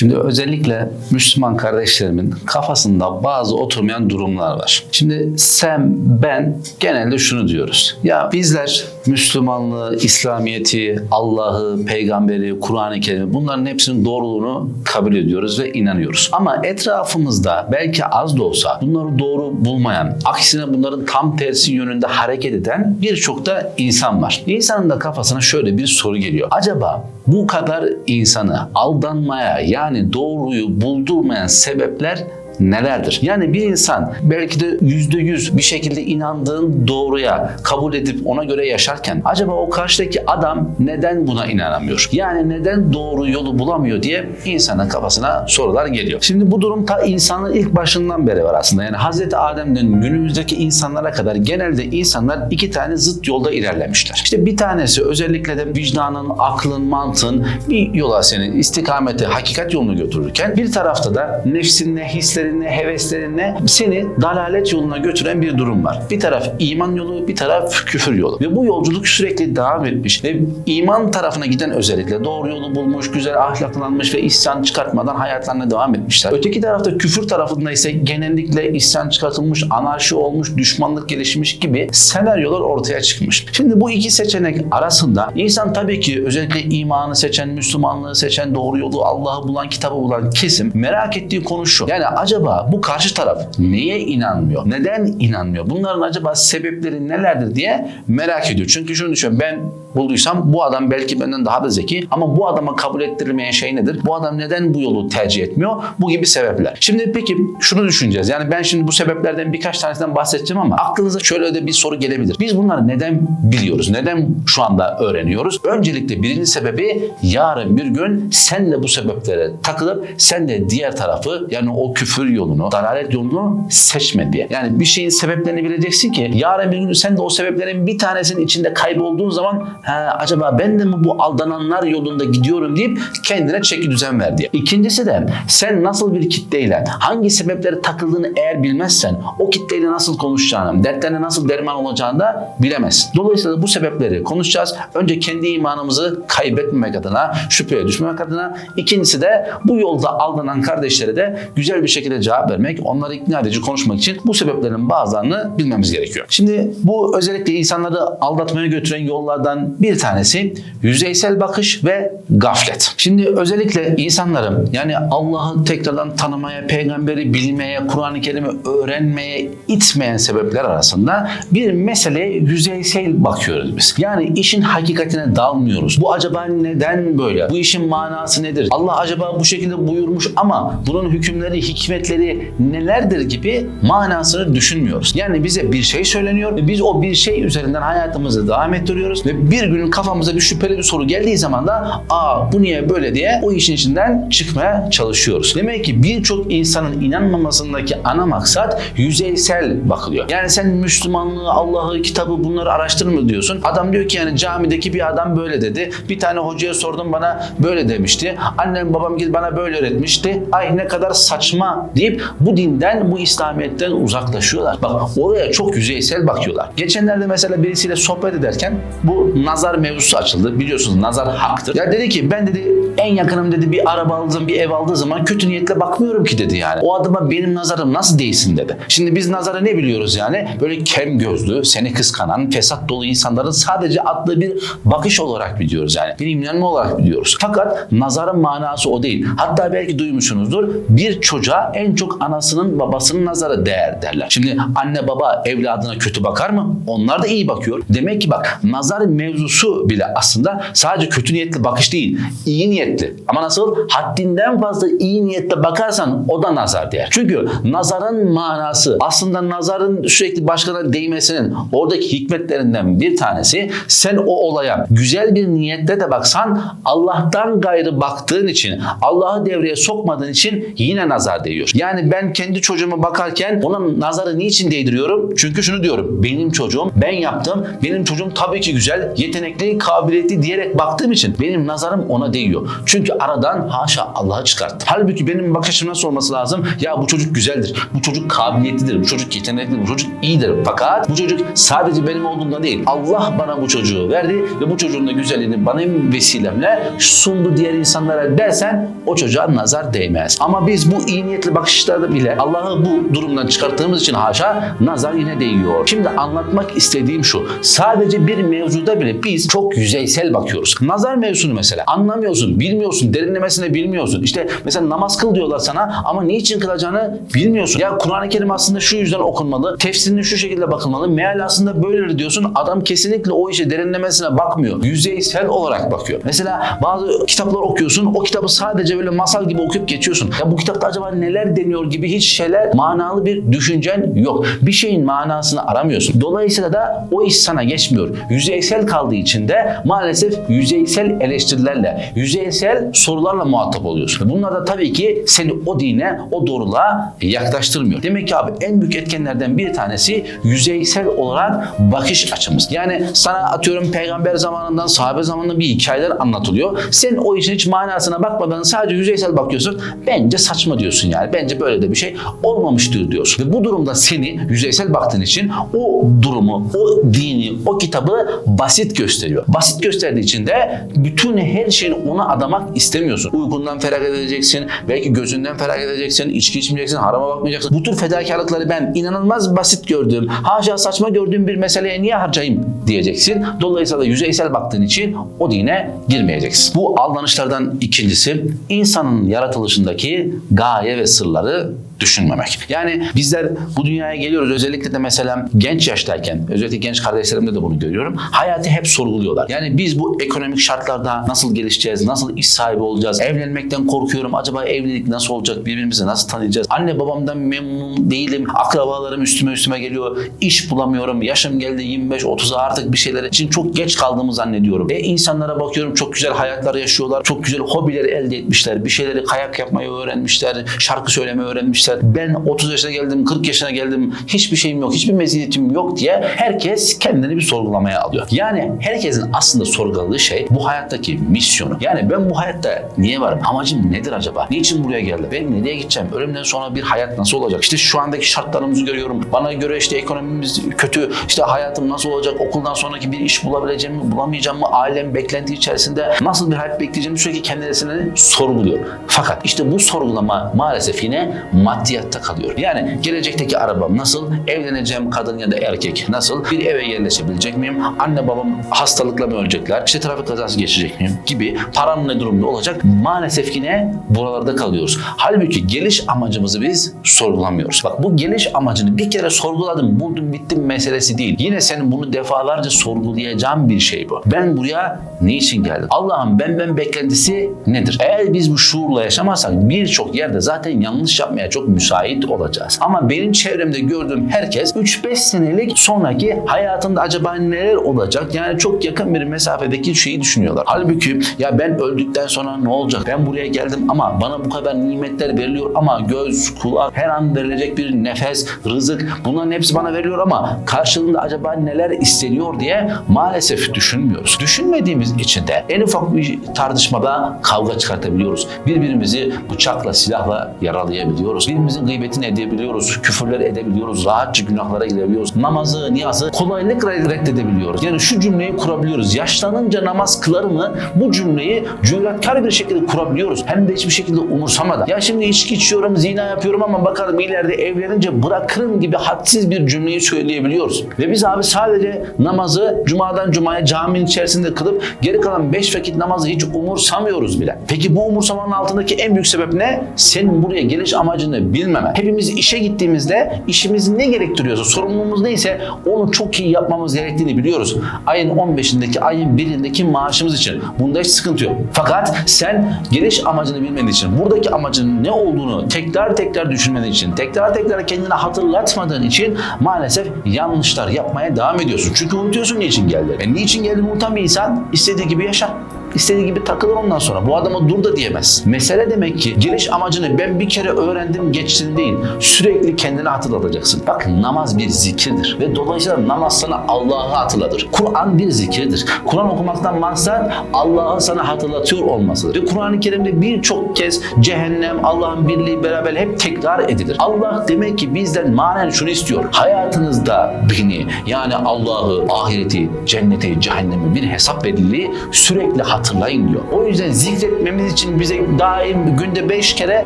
Şimdi özellikle Müslüman kardeşlerimin kafasında bazı oturmayan durumlar var. Şimdi sen, ben genelde şunu diyoruz. Ya bizler Müslümanlığı, İslamiyet'i, Allah'ı, peygamberi, Kur'an-ı Kerim'i bunların hepsinin doğruluğunu kabul ediyoruz ve inanıyoruz. Ama etrafımızda belki az da olsa bunları doğru bulmayan, aksine bunların tam tersi yönünde hareket eden birçok da insan var. İnsanın da kafasına şöyle bir soru geliyor. Acaba bu kadar insanı aldanmaya yani doğruyu buldurmayan sebepler nelerdir? Yani bir insan belki de yüzde yüz bir şekilde inandığın doğruya kabul edip ona göre yaşarken acaba o karşıdaki adam neden buna inanamıyor? Yani neden doğru yolu bulamıyor diye insanın kafasına sorular geliyor. Şimdi bu durum ta insanın ilk başından beri var aslında. Yani Hazreti Adem'den günümüzdeki insanlara kadar genelde insanlar iki tane zıt yolda ilerlemişler. İşte bir tanesi özellikle de vicdanın, aklın, mantığın bir yola seni istikamete, hakikat yolunu götürürken bir tarafta da nefsinle, hislerin isteklerine, heveslerine seni dalalet yoluna götüren bir durum var. Bir taraf iman yolu, bir taraf küfür yolu. Ve bu yolculuk sürekli devam etmiş. Ve iman tarafına giden özellikle doğru yolu bulmuş, güzel ahlaklanmış ve isyan çıkartmadan hayatlarına devam etmişler. Öteki tarafta küfür tarafında ise genellikle isyan çıkartılmış, anarşi olmuş, düşmanlık gelişmiş gibi senaryolar ortaya çıkmış. Şimdi bu iki seçenek arasında insan tabii ki özellikle imanı seçen, Müslümanlığı seçen, doğru yolu, Allah'ı bulan, kitabı bulan kesim merak ettiği konu şu. Yani acaba bu karşı taraf neye inanmıyor? Neden inanmıyor? Bunların acaba sebepleri nelerdir diye merak ediyor. Çünkü şunu düşünüyorum ben bulduysam bu adam belki benden daha da zeki ama bu adama kabul ettirilmeyen şey nedir? Bu adam neden bu yolu tercih etmiyor? Bu gibi sebepler. Şimdi peki şunu düşüneceğiz. Yani ben şimdi bu sebeplerden birkaç tanesinden bahsedeceğim ama aklınıza şöyle de bir soru gelebilir. Biz bunları neden biliyoruz? Neden şu anda öğreniyoruz? Öncelikle birinci sebebi yarın bir gün sen de bu sebeplere takılıp sen de diğer tarafı yani o küfür yolunu, dalalet yolunu seçme diye. Yani bir şeyin sebeplerini bileceksin ki yarın bir gün sen de o sebeplerin bir tanesinin içinde kaybolduğun zaman ha, acaba ben de mi bu aldananlar yolunda gidiyorum deyip kendine çeki düzen ver diye. İkincisi de sen nasıl bir kitleyle hangi sebeplere takıldığını eğer bilmezsen o kitleyle nasıl konuşacağını, dertlerine nasıl derman olacağını da bilemezsin. Dolayısıyla bu sebepleri konuşacağız. Önce kendi imanımızı kaybetmemek adına, şüpheye düşmemek adına. İkincisi de bu yolda aldanan kardeşlere de güzel bir şekilde cevap vermek, onları ikna edici konuşmak için bu sebeplerin bazılarını bilmemiz gerekiyor. Şimdi bu özellikle insanları aldatmaya götüren yollardan bir tanesi yüzeysel bakış ve gaflet. Şimdi özellikle insanların yani Allah'ı tekrardan tanımaya, peygamberi bilmeye, Kur'an-ı Kerim'i öğrenmeye itmeyen sebepler arasında bir meseleye yüzeysel bakıyoruz biz. Yani işin hakikatine dalmıyoruz. Bu acaba neden böyle? Bu işin manası nedir? Allah acaba bu şekilde buyurmuş ama bunun hükümleri, hikmetleri nelerdir gibi manasını düşünmüyoruz. Yani bize bir şey söyleniyor ve biz o bir şey üzerinden hayatımızı devam ettiriyoruz ve bir gün kafamıza bir şüpheli bir soru geldiği zaman da aa bu niye böyle diye o işin içinden çıkmaya çalışıyoruz. Demek ki birçok insanın inanmamasındaki ana maksat yüzeysel bakılıyor. Yani sen Müslümanlığı, Allah'ı, kitabı bunları araştırma diyorsun. Adam diyor ki yani camideki bir adam böyle dedi. Bir tane hocaya sordum bana böyle demişti. Annem babam gibi bana böyle öğretmişti. Ay ne kadar saçma deyip bu dinden, bu İslamiyet'ten uzaklaşıyorlar. Bak oraya çok yüzeysel bakıyorlar. Geçenlerde mesela birisiyle sohbet ederken bu nazar mevzusu açıldı. Biliyorsunuz nazar haktır. Ya dedi ki ben dedi en yakınım dedi bir araba aldım, bir ev aldığı zaman kötü niyetle bakmıyorum ki dedi yani. O adama benim nazarım nasıl değsin dedi. Şimdi biz nazara ne biliyoruz yani? Böyle kem gözlü, seni kıskanan, fesat dolu insanların sadece attığı bir bakış olarak biliyoruz yani. Bir imrenme olarak biliyoruz. Fakat nazarın manası o değil. Hatta belki duymuşsunuzdur. Bir çocuğa en çok anasının babasının nazarı değer derler. Şimdi anne baba evladına kötü bakar mı? Onlar da iyi bakıyor. Demek ki bak nazar mevzusu bile aslında sadece kötü niyetli bakış değil. iyi niyetli. Ama nasıl? Haddinden fazla iyi niyetle bakarsan o da nazar değer. Çünkü nazarın manası aslında nazarın sürekli başkalarına değmesinin oradaki hikmetlerinden bir tanesi sen o olaya güzel bir niyetle de baksan Allah'tan gayrı baktığın için Allah'ı devreye sokmadığın için yine nazar değiyor. Yani ben kendi çocuğuma bakarken ona nazarı niçin değdiriyorum? Çünkü şunu diyorum. Benim çocuğum ben yaptım. Benim çocuğum tabii ki güzel, yetenekli, kabiliyetli diyerek baktığım için benim nazarım ona değiyor. Çünkü aradan haşa Allah'ı çıkarttım. Halbuki benim bakış açım nasıl olması lazım? Ya bu çocuk güzeldir. Bu çocuk kabiliyetlidir. Bu çocuk yeteneklidir. Bu çocuk iyidir. Fakat bu çocuk sadece benim olduğumda değil. Allah bana bu çocuğu verdi ve bu çocuğun da güzelliğini benim vesilemle sundu diğer insanlara dersen o çocuğa nazar değmez. Ama biz bu iyi niyetli bakışlarda bile Allah'ı bu durumdan çıkarttığımız için haşa nazar yine değiyor. Şimdi anlatmak istediğim şu. Sadece bir mevzuda bile biz çok yüzeysel bakıyoruz. Nazar mevzunu mesela anlamıyorsun, bilmiyorsun, derinlemesine bilmiyorsun. İşte mesela namaz kıl diyorlar sana ama niçin kılacağını bilmiyorsun. Ya Kur'an-ı Kerim aslında şu yüzden okunmalı, tefsirine şu şekilde bakılmalı, meal aslında böyledir diyorsun. Adam kesinlikle o işe derinlemesine bakmıyor. Yüzeysel olarak bakıyor. Mesela bazı kitaplar okuyorsun, o kitabı sadece böyle masal gibi okuyup geçiyorsun. Ya bu kitapta acaba neler deniyor gibi hiç şeyler manalı bir düşüncen yok. Bir şeyin manasını aramıyorsun. Dolayısıyla da o iş sana geçmiyor. Yüzeysel kaldığı için de maalesef yüzeysel eleştirilerle, yüzeysel sorularla muhatap oluyorsun. Bunlar da tabii ki seni o dine, o doğruluğa yaklaştırmıyor. Demek ki abi en büyük etkenlerden bir tanesi yüzeysel olarak bakış açımız. Yani sana atıyorum peygamber zamanından, sahabe zamanından bir hikayeler anlatılıyor. Sen o işin hiç manasına bakmadan sadece yüzeysel bakıyorsun. Bence saçma diyorsun yani. Bence böyle de bir şey olmamıştır diyorsun. Ve bu durumda seni yüzeysel baktığın için o durumu, o dini, o kitabı basit gösteriyor. Basit gösterdiği için de bütün her şeyini ona adamak istemiyorsun. Uykundan feragat edeceksin, belki gözünden feragat edeceksin, içki içmeyeceksin, harama bakmayacaksın. Bu tür fedakarlıkları ben inanılmaz basit gördüğüm, haşa saçma gördüğüm bir meseleye niye harcayayım diyeceksin. Dolayısıyla yüzeysel baktığın için o dine girmeyeceksin. Bu aldanışlardan ikincisi insanın yaratılışındaki gaye ve sırları düşünmemek. Yani bizler bu dünyaya geliyoruz özellikle de mesela genç yaştayken özellikle genç kardeşlerimde de bunu görüyorum. Hayatı hep sorguluyorlar. Yani biz bu ekonomik şartlarda nasıl gelişeceğiz? Nasıl iş sahibi olacağız? Evlenmekten korkuyorum. Acaba evlilik nasıl olacak? Birbirimizi nasıl tanıyacağız? Anne babamdan memnun değilim. Akrabalarım üstüme üstüme geliyor. İş bulamıyorum. Yaşım geldi 25-30'a artık bir şeyler için çok geç kaldığımı zannediyorum. E insanlara bakıyorum çok güzel hayatlar yaşıyorlar. Çok güzel hobileri elde etmişler. Bir şeyleri kayak yapmayı öğrenmişler. Şarkı söylemeyi öğrenmişler. Ben 30 yaşına geldim, 40 yaşına geldim. Hiçbir şeyim yok, hiçbir meziyetim yok diye herkes kendini bir sorgulamaya alıyor. Yani herkesin aslında sorguladığı şey bu hayattaki misyonu. Yani ben bu hayatta niye varım? Amacım nedir acaba? Niçin buraya geldim? Ben nereye gideceğim? Ölümden sonra bir hayat nasıl olacak? İşte şu andaki şartlarımızı görüyorum. Bana göre işte ekonomimiz kötü. İşte hayatım nasıl olacak? Okuldan sonraki bir iş bulabileceğim mi? Bulamayacağım mı? Ailem beklenti içerisinde nasıl bir hayat bekleyeceğimi sürekli kendisini sorguluyor. Fakat işte bu sorgulama maalesef yine maddiyatta kalıyor. Yani gelecekteki arabam nasıl? Evleneceğim kadın ya da erkek nasıl? Bir eve yerleşebilecek miyim? Anne babam hastalıkla mı ölecekler? İşte trafik kazası geçecek miyim? Gibi param ne durumda olacak? Maalesef yine buralarda kalıyoruz. Halbuki geliş amacımızı biz sorgulamıyoruz. Bak bu geliş amacını bir kere sorguladım, buldum, bittim meselesi değil. Yine senin bunu defalarca sorgulayacağın bir şey bu. Ben buraya ne için geldim? Allah'ın benden beklentisi nedir? Eğer biz bu şuurla yaşamazsak birçok yerde zaten yanlış yapmaya çok müsait olacağız. Ama benim çevremde gördüğüm herkes 3-5 senelik sonraki hayatında acaba neler olacak? Yani çok yakın bir mesafedeki şeyi düşünüyorlar. Halbuki ya ben öldükten sonra ne olacak? Ben buraya geldim ama bana bu kadar nimetler veriliyor ama göz, kulak, her an verilecek bir nefes, rızık bunların hepsi bana veriliyor ama karşılığında acaba neler isteniyor diye maalesef düşünmüyoruz. Düşünmediğimiz için de en ufak bir tartışmada kavga çıkartabiliyoruz. Birbirimizi bıçakla, silahla yaralayabiliyoruz. Birbirimizin gıybetini edebiliyoruz. Küfürler edebiliyoruz. Rahatça günahlara gidebiliyoruz. Namazı, niyazı kolaylıkla reddedebiliyoruz. Yani şu cümleyi kurabiliyoruz. Yaşlanınca namaz kılar mı? Bu cümleyi cüretkar bir şekilde kurabiliyoruz. Hem de hiçbir şekilde umursamadan. Ya şimdi içki içiyorum, zina yapıyorum ama bakalım ileride evlenince bırakırım gibi hadsiz bir cümleyi söyleyebiliyoruz. Ve biz abi sadece namazı cumadan cumaya caminin içerisinde kılıp geri kalan beş vakit namazı hiç umursamıyoruz bile. Peki bu umursamanın altındaki en büyük sebep ne? Senin buraya geliş amacını bilmemen. Hepimiz işe gittiğimizde işimiz ne gerektiriyorsa, sorumluluğumuz neyse onu çok iyi yapmamız gerektiğini biliyoruz. Ayın 15'indeki, ayın 1'indeki maaşımız için. Bunda hiç sıkıntı yok. Fakat sen geliş amacını bilmediğin için, buradaki amacın ne olduğunu tekrar tekrar düşünmediğin için, tekrar tekrar kendine hatırlatmadığın için maalesef yanlışlar yapmaya devam ediyorsun. Çünkü unutuyorsun niçin geldiğini. E niçin geldiğini unutan bir insan istediği gibi yaşar. İstediği gibi takılır ondan sonra. Bu adama dur da diyemez. Mesele demek ki geliş amacını ben bir kere öğrendim geçtim değil. Sürekli kendine hatırlatacaksın. Bak namaz bir zikirdir ve dolayısıyla namaz sana Allah'ı hatırlatır. Kur'an bir zikirdir. Kur'an okumaktan maksat Allah'ı sana hatırlatıyor olmasıdır. Ve Kur'an-ı Kerim'de birçok kez cehennem, Allah'ın birliği beraber hep tekrar edilir. Allah demek ki bizden manen şunu istiyor. Hayatınızda beni yani Allah'ı, ahireti, cenneti, cehennemi bir hesap belirli sürekli hatırlayın diyor. O yüzden zikretmemiz için bize daim günde beş kere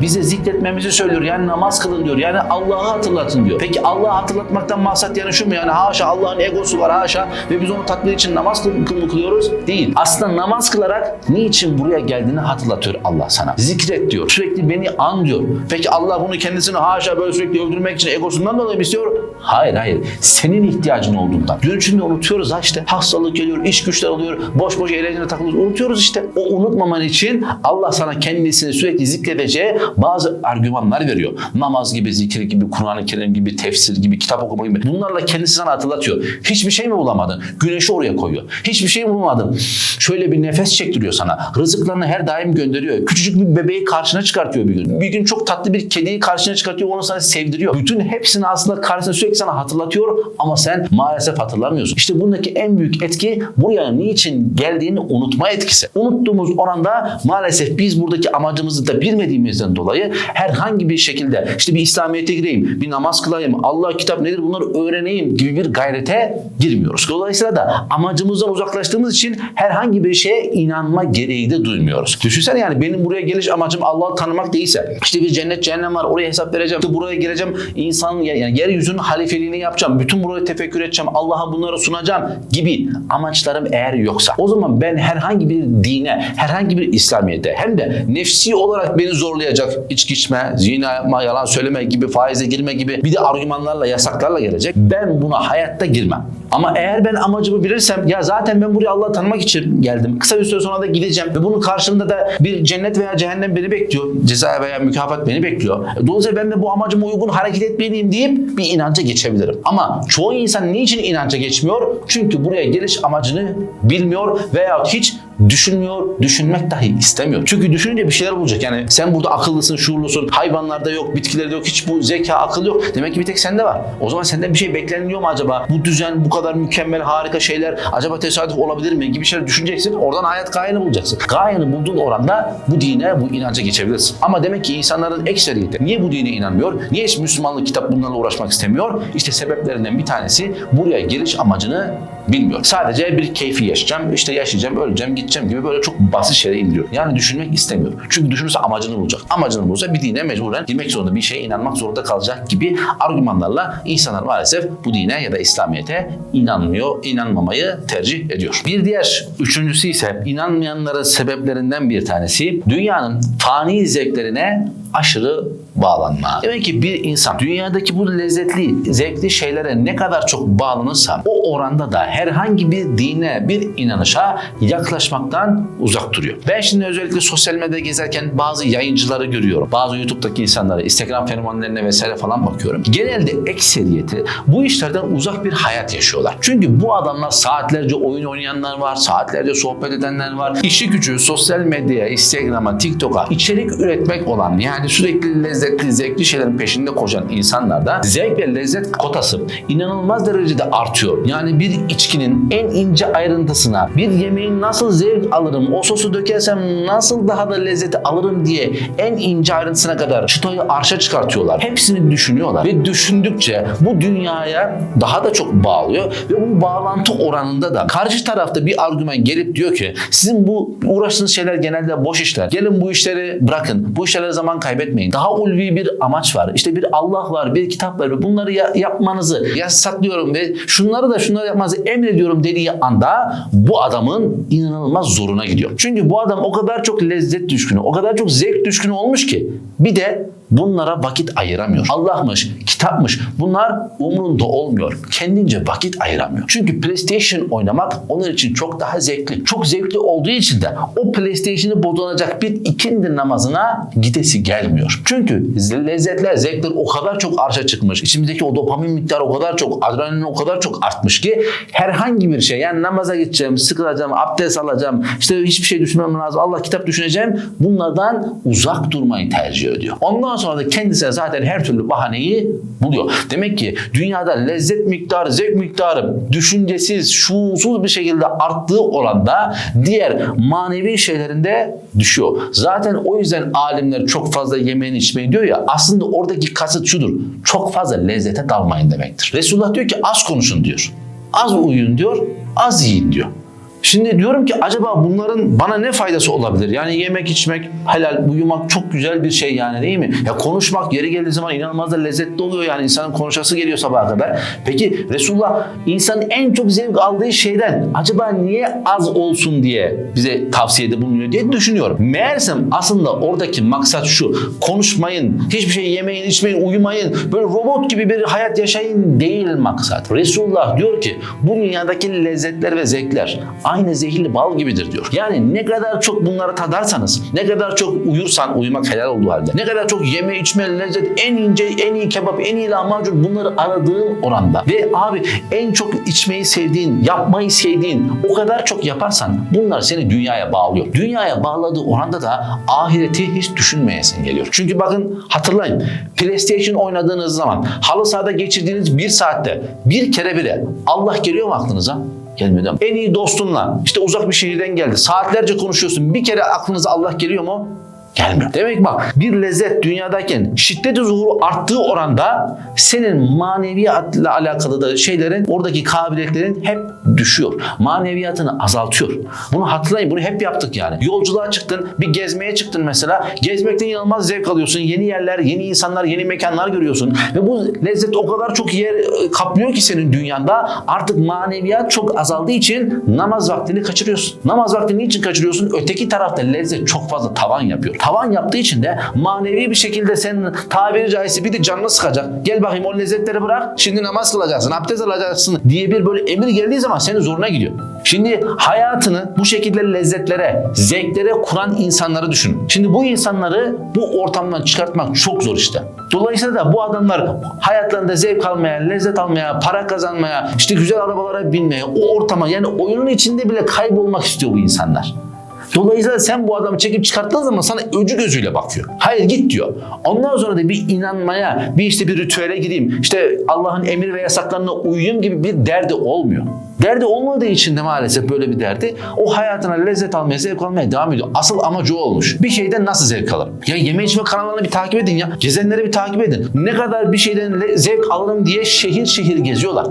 bize zikretmemizi söylüyor. Yani namaz kılın diyor. Yani Allah'ı hatırlatın diyor. Peki Allah'ı hatırlatmaktan maksat yani şu mu? Yani haşa Allah'ın egosu var haşa ve biz onu tatmin için namaz kıl- mı kılıyoruz? Değil. Aslında namaz kılarak niçin buraya geldiğini hatırlatıyor Allah sana. Zikret diyor. Sürekli beni an diyor. Peki Allah bunu kendisini haşa böyle sürekli öldürmek için egosundan dolayı mı istiyor? Hayır hayır. Senin ihtiyacın olduğundan. Gün içinde unutuyoruz ha işte. Hastalık geliyor, iş güçler oluyor, boş boş eğlencene takılıyoruz. Unutuyoruz işte. O unutmaman için Allah sana kendisini sürekli zikredeceği bazı argümanlar veriyor. Namaz gibi, zikir gibi, Kur'an-ı Kerim gibi, tefsir gibi, kitap okuma gibi. Bunlarla kendisi sana hatırlatıyor. Hiçbir şey mi bulamadın? Güneşi oraya koyuyor. Hiçbir şey mi bulamadın? Şöyle bir nefes çektiriyor sana. Rızıklarını her daim gönderiyor. Küçücük bir bebeği karşına çıkartıyor bir gün. Bir gün çok tatlı bir kediyi karşına çıkartıyor. Onu sana sevdiriyor. Bütün hepsini aslında karşısına sürekli sana hatırlatıyor ama sen maalesef hatırlamıyorsun. İşte bundaki en büyük etki buraya niçin geldiğini unutma etkisi. Unuttuğumuz oranda maalesef biz buradaki amacımızı da bilmediğimizden dolayı herhangi bir şekilde işte bir İslamiyet'e gireyim, bir namaz kılayım, Allah kitap nedir bunları öğreneyim gibi bir gayrete girmiyoruz. Dolayısıyla da amacımızdan uzaklaştığımız için herhangi bir şeye inanma gereği de duymuyoruz. Düşünsene yani benim buraya geliş amacım Allah'ı tanımak değilse işte bir cennet cehennem var oraya hesap vereceğim. İşte buraya geleceğim insanın yani yeryüzünün halifeliğini yapacağım. Bütün burayı tefekkür edeceğim. Allah'a bunları sunacağım gibi amaçlarım eğer yoksa o zaman ben herhangi dine, herhangi bir İslamiyet'e hem de nefsi olarak beni zorlayacak içki içme, zina yapma, yalan söyleme gibi, faize girme gibi bir de argümanlarla, yasaklarla gelecek. Ben buna hayatta girmem. Ama eğer ben amacımı bilirsem ya zaten ben buraya Allah'ı tanımak için geldim. Kısa bir süre sonra da gideceğim ve bunun karşılığında da bir cennet veya cehennem beni bekliyor. Ceza veya mükafat beni bekliyor. Dolayısıyla ben de bu amacıma uygun hareket etmeliyim deyip bir inanca geçebilirim. Ama çoğu insan niçin inanca geçmiyor? Çünkü buraya geliş amacını bilmiyor veya hiç düşünmüyor, düşünmek dahi istemiyor. Çünkü düşününce bir şeyler bulacak. Yani sen burada akıllısın, şuurlusun, hayvanlarda yok, bitkilerde yok, hiç bu zeka, akıl yok. Demek ki bir tek sende var. O zaman senden bir şey bekleniliyor mu acaba? Bu düzen, bu kadar mükemmel, harika şeyler acaba tesadüf olabilir mi gibi şeyler düşüneceksin. Oradan hayat gayeni bulacaksın. Gayeni bulduğun oranda bu dine, bu inanca geçebilirsin. Ama demek ki insanların ekseriyeti niye bu dine inanmıyor? Niye hiç Müslümanlık kitap bunlarla uğraşmak istemiyor? İşte sebeplerinden bir tanesi buraya geliş amacını bilmiyor. Sadece bir keyfi yaşayacağım, işte yaşayacağım, öleceğim, gideceğim gibi böyle çok basit şeylere indiriyor. Yani düşünmek istemiyor. Çünkü düşünürse amacını bulacak. Amacını bulursa bir dine mecburen girmek zorunda, bir şeye inanmak zorunda kalacak gibi argümanlarla insanlar maalesef bu dine ya da İslamiyet'e inanmıyor, inanmamayı tercih ediyor. Bir diğer üçüncüsü ise inanmayanların sebeplerinden bir tanesi dünyanın fani zevklerine aşırı bağlanma. Demek ki bir insan dünyadaki bu lezzetli, zevkli şeylere ne kadar çok bağlanırsa o oranda da herhangi bir dine, bir inanışa yaklaşmaktan uzak duruyor. Ben şimdi özellikle sosyal medyada gezerken bazı yayıncıları görüyorum. Bazı YouTube'daki insanları, Instagram fenomenlerine vesaire falan bakıyorum. Genelde ekseriyeti bu işlerden uzak bir hayat yaşıyorlar. Çünkü bu adamlar saatlerce oyun oynayanlar var, saatlerce sohbet edenler var. İşi gücü sosyal medyaya, Instagram'a, TikTok'a içerik üretmek olan yani sürekli lezzetli, zevkli şeylerin peşinde koşan insanlarda zevk ve lezzet kotası inanılmaz derecede artıyor. Yani bir içkinin en ince ayrıntısına, bir yemeğin nasıl zevk alırım, o sosu dökersem nasıl daha da lezzeti alırım diye en ince ayrıntısına kadar çıtayı arşa çıkartıyorlar. Hepsini düşünüyorlar ve düşündükçe bu dünyaya daha da çok bağlıyor ve bu bağlantı oranında da karşı tarafta bir argüman gelip diyor ki sizin bu uğraştığınız şeyler genelde boş işler. Gelin bu işleri bırakın. Bu işlere zaman kaybetmeyin. Daha ulvi bir amaç var. İşte bir Allah var, bir kitap var ve bunları ya- yapmanızı yasaklıyorum ve şunları da şunları yapmanızı emrediyorum dediği anda bu adamın inanılmaz zoruna gidiyor. Çünkü bu adam o kadar çok lezzet düşkünü, o kadar çok zevk düşkünü olmuş ki Bir de bunlara vakit ayıramıyor. Allah'mış, kitapmış bunlar umurunda olmuyor. Kendince vakit ayıramıyor. Çünkü PlayStation oynamak onun için çok daha zevkli. Çok zevkli olduğu için de o PlayStation'ı bozulacak bir ikindi namazına gidesi gelmiyor. Çünkü lezzetler, zevkler o kadar çok arşa çıkmış. İçimizdeki o dopamin miktarı o kadar çok, adrenalin o kadar çok artmış ki herhangi bir şey yani namaza gideceğim, sıkılacağım, abdest alacağım, işte hiçbir şey düşünmem lazım, Allah kitap düşüneceğim. Bunlardan uzak durmayı tercih ediyor. Ondan sonra da kendisine zaten her türlü bahaneyi buluyor. Demek ki dünyada lezzet miktarı, zevk miktarı düşüncesiz, şuursuz bir şekilde arttığı oranda diğer manevi şeylerinde düşüyor. Zaten o yüzden alimler çok fazla yemeğini içmeyin diyor ya aslında oradaki kasıt şudur. Çok fazla lezzete dalmayın demektir. Resulullah diyor ki az konuşun diyor. Az uyuyun diyor, az yiyin diyor. Şimdi diyorum ki acaba bunların bana ne faydası olabilir? Yani yemek, içmek, helal, uyumak çok güzel bir şey yani değil mi? Ya konuşmak yeri geldiği zaman inanılmaz da lezzetli oluyor yani insanın konuşası geliyor sabaha kadar. Peki Resulullah insanın en çok zevk aldığı şeyden acaba niye az olsun diye bize tavsiyede bulunuyor diye düşünüyorum. Meğersem aslında oradaki maksat şu. Konuşmayın, hiçbir şey yemeyin, içmeyin, uyumayın. Böyle robot gibi bir hayat yaşayın değil maksat. Resulullah diyor ki bu dünyadaki lezzetler ve zevkler aynı zehirli bal gibidir diyor. Yani ne kadar çok bunları tadarsanız, ne kadar çok uyursan, uyumak helal olduğu halde, ne kadar çok yeme, içme, lezzet, en ince, en iyi kebap, en iyi lahmacun bunları aradığın oranda ve abi en çok içmeyi sevdiğin, yapmayı sevdiğin o kadar çok yaparsan bunlar seni dünyaya bağlıyor. Dünyaya bağladığı oranda da ahireti hiç düşünmeyesin geliyor. Çünkü bakın hatırlayın PlayStation oynadığınız zaman halı sahada geçirdiğiniz bir saatte bir kere bile Allah geliyor mu aklınıza? Gelmiyor? En iyi dostunla işte uzak bir şehirden geldi. Saatlerce konuşuyorsun. Bir kere aklınıza Allah geliyor mu? Gelmiyor. Demek bak bir lezzet dünyadayken şiddeti zuhuru arttığı oranda senin maneviyatla alakalı da şeylerin oradaki kabiliyetlerin hep düşüyor. Maneviyatını azaltıyor. Bunu hatırlayın. Bunu hep yaptık yani. Yolculuğa çıktın, bir gezmeye çıktın mesela. Gezmekten inanılmaz zevk alıyorsun. Yeni yerler, yeni insanlar, yeni mekanlar görüyorsun. Ve bu lezzet o kadar çok yer e, kaplıyor ki senin dünyanda artık maneviyat çok azaldığı için namaz vaktini kaçırıyorsun. Namaz vaktini niçin kaçırıyorsun? Öteki tarafta lezzet çok fazla tavan yapıyor. Tavan yaptığı için de manevi bir şekilde senin tabiri caizse bir de canını sıkacak. Gel bakayım o lezzetleri bırak. Şimdi namaz kılacaksın, abdest alacaksın diye bir böyle emir geldiği zaman senin zoruna gidiyor. Şimdi hayatını bu şekilde lezzetlere, zevklere kuran insanları düşünün. Şimdi bu insanları bu ortamdan çıkartmak çok zor işte. Dolayısıyla da bu adamlar hayatlarında zevk almaya, lezzet almaya, para kazanmaya, işte güzel arabalara binmeye, o ortama yani oyunun içinde bile kaybolmak istiyor bu insanlar. Dolayısıyla sen bu adamı çekip çıkarttığın zaman sana öcü gözüyle bakıyor. Hayır git diyor. Ondan sonra da bir inanmaya, bir işte bir ritüele gireyim, işte Allah'ın emir ve yasaklarına uyuyayım gibi bir derdi olmuyor. Derdi olmadığı için de maalesef böyle bir derdi o hayatına lezzet almaya, zevk almaya devam ediyor. Asıl amacı o olmuş. Bir şeyden nasıl zevk alırım? Ya yeme içme kanallarını bir takip edin ya. Gezenleri bir takip edin. Ne kadar bir şeyden zevk alırım diye şehir şehir geziyorlar.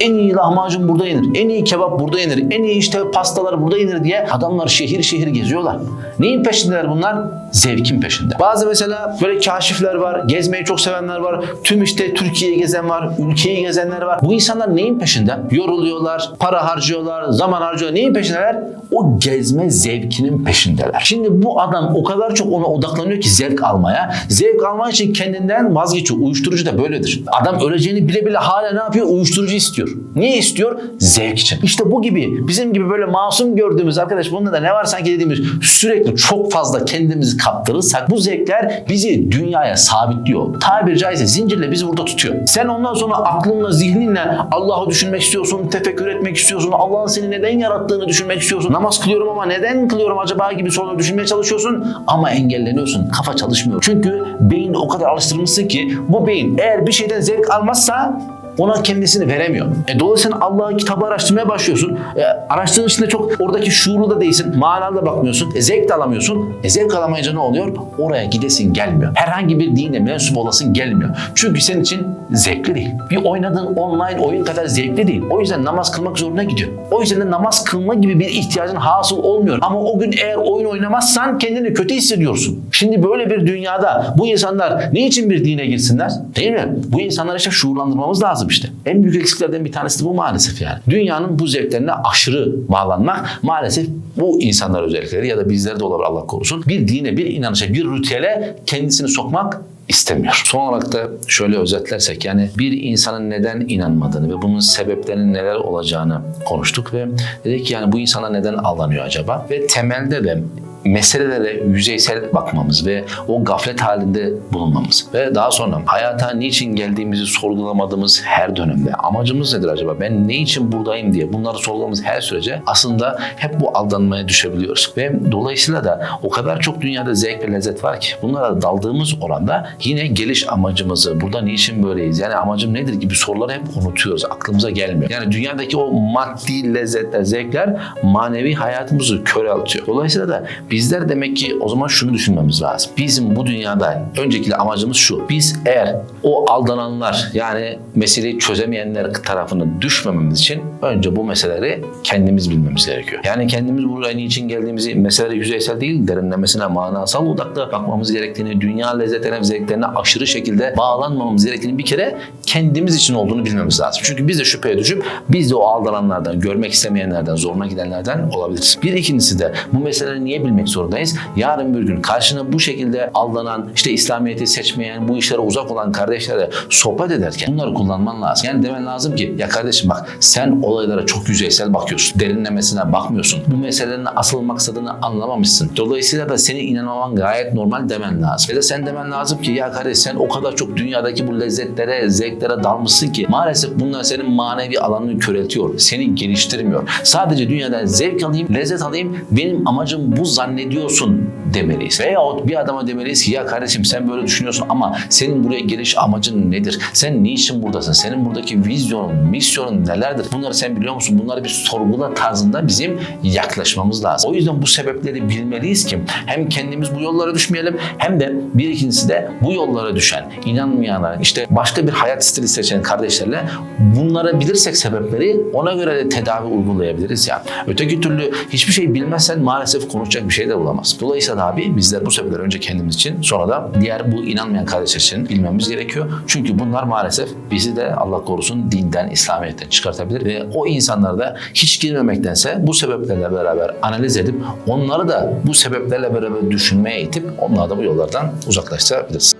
En iyi lahmacun burada yenir, en iyi kebap burada yenir, en iyi işte pastalar burada yenir diye adamlar şehir şehir geziyorlar. Neyin peşindeler bunlar? Zevkin peşinde. Bazı mesela böyle kaşifler var, gezmeyi çok sevenler var, tüm işte Türkiye'yi gezen var, ülkeyi gezenler var. Bu insanlar neyin peşinde? Yoruluyorlar, para harcıyorlar, zaman harcıyorlar. Neyin peşindeler? O gezme zevkinin peşindeler. Şimdi bu adam o kadar çok ona odaklanıyor ki zevk almaya. Zevk almak için kendinden vazgeçiyor. Uyuşturucu da böyledir. Adam öleceğini bile bile hala ne yapıyor? Uyuşturucu istiyor. Niye istiyor? Zevk için. İşte bu gibi bizim gibi böyle masum gördüğümüz arkadaş bunda da ne var sanki dediğimiz sürekli çok fazla kendimizi kaptırırsak bu zevkler bizi dünyaya sabitliyor. Tabiri caizse zincirle bizi burada tutuyor. Sen ondan sonra aklınla, zihninle Allah'ı düşünmek istiyorsun, tefekkür etmek istiyorsun, Allah'ın seni neden yarattığını düşünmek istiyorsun. Namaz kılıyorum ama neden kılıyorum acaba gibi soruları düşünmeye çalışıyorsun ama engelleniyorsun. Kafa çalışmıyor. Çünkü beyin o kadar alıştırmışsın ki bu beyin eğer bir şeyden zevk almazsa ona kendisini veremiyor. E, dolayısıyla Allah'ın kitabı araştırmaya başlıyorsun. E, araştırdığın içinde çok oradaki şuurlu da değilsin. Manalı da bakmıyorsun. E, zevk de alamıyorsun. E, zevk alamayınca ne oluyor? Oraya gidesin gelmiyor. Herhangi bir dine mensup olasın gelmiyor. Çünkü senin için zevkli değil. Bir oynadığın online oyun kadar zevkli değil. O yüzden namaz kılmak zoruna gidiyor. O yüzden de namaz kılma gibi bir ihtiyacın hasıl olmuyor. Ama o gün eğer oyun oynamazsan kendini kötü hissediyorsun. Şimdi böyle bir dünyada bu insanlar niçin bir dine girsinler? Değil mi? Bu insanları işte şuurlandırmamız lazım. İşte. En büyük eksiklerden bir tanesi de bu maalesef yani. Dünyanın bu zevklerine aşırı bağlanmak maalesef bu insanlar özellikleri ya da bizleri de olabilir Allah korusun. Bir dine, bir inanışa, bir ritüele kendisini sokmak istemiyor. Son olarak da şöyle özetlersek yani bir insanın neden inanmadığını ve bunun sebeplerinin neler olacağını konuştuk ve dedik ki yani bu insana neden aldanıyor acaba? Ve temelde de meselelere yüzeysel bakmamız ve o gaflet halinde bulunmamız ve daha sonra hayata niçin geldiğimizi sorgulamadığımız her dönemde amacımız nedir acaba? Ben ne için buradayım diye bunları sorgulamamız her sürece aslında hep bu aldanmaya düşebiliyoruz. Ve dolayısıyla da o kadar çok dünyada zevk ve lezzet var ki bunlara daldığımız oranda yine geliş amacımızı, burada niçin böyleyiz, yani amacım nedir gibi soruları hep unutuyoruz. Aklımıza gelmiyor. Yani dünyadaki o maddi lezzetler, zevkler manevi hayatımızı köreltiyor. Dolayısıyla da bizler demek ki o zaman şunu düşünmemiz lazım. Bizim bu dünyada önceki amacımız şu. Biz eğer o aldananlar yani meseleyi çözemeyenler tarafına düşmememiz için önce bu meseleleri kendimiz bilmemiz gerekiyor. Yani kendimiz buraya niçin geldiğimizi mesele yüzeysel değil derinlemesine manasal odaklı bakmamız gerektiğini, dünya lezzetlerine zevklerine aşırı şekilde bağlanmamamız gerektiğini bir kere kendimiz için olduğunu bilmemiz lazım. Çünkü biz de şüpheye düşüp biz de o aldananlardan, görmek istemeyenlerden, zoruna gidenlerden olabiliriz. Bir ikincisi de bu meseleleri niye bilmek zorundayız? Yarın bir gün karşına bu şekilde aldanan, işte İslamiyet'i seçmeyen, bu işlere uzak olan kardeşlerle sohbet ederken bunları kullanman lazım. Yani demen lazım ki ya kardeşim bak sen olaylara çok yüzeysel bakıyorsun. Derinlemesine bakmıyorsun. Bu meselelerin asıl maksadını anlamamışsın. Dolayısıyla da senin inanmaman gayet normal demen lazım. Ya da sen demen lazım ki ya kardeş sen o kadar çok dünyadaki bu lezzetlere, zevklere dalmışsın ki maalesef bunlar senin manevi alanını köreltiyor. Seni geliştirmiyor. Sadece dünyadan zevk alayım, lezzet alayım. Benim amacım bu zannediyorsun demeliyiz. Veyahut bir adama demeliyiz ki ya kardeşim sen böyle düşünüyorsun ama senin buraya geliş amacın nedir? Sen niçin buradasın? Senin buradaki vizyonun, misyonun nelerdir? Bunları sen biliyor musun? Bunları bir sorgula tarzında bizim yaklaşmamız lazım. O yüzden bu sebepleri bilmeliyiz ki hem kendimiz bu yollara düşmeyelim hem de bir ikincisi de bu yollara düşen, inanmayanlar, işte başka bir hayat stili seçen kardeşlerle bunları bilirsek sebepleri ona göre de tedavi uygulayabiliriz ya. Öteki türlü hiçbir şey bilmezsen maalesef konuşacak bir şey de bulamaz. Dolayısıyla abi bizler bu sebepleri önce kendimiz için sonra da diğer bu inanmayan kardeşler için bilmemiz gerekiyor. Çünkü bunlar maalesef bizi de Allah korusun dinden, İslamiyet'ten çıkartabilir ve o insanları da hiç girmemektense bu sebeplerle beraber analiz edip onları da bu sebeplerle beraber düşünmeye itip onları da bu yollardan uzaklaştırabiliriz.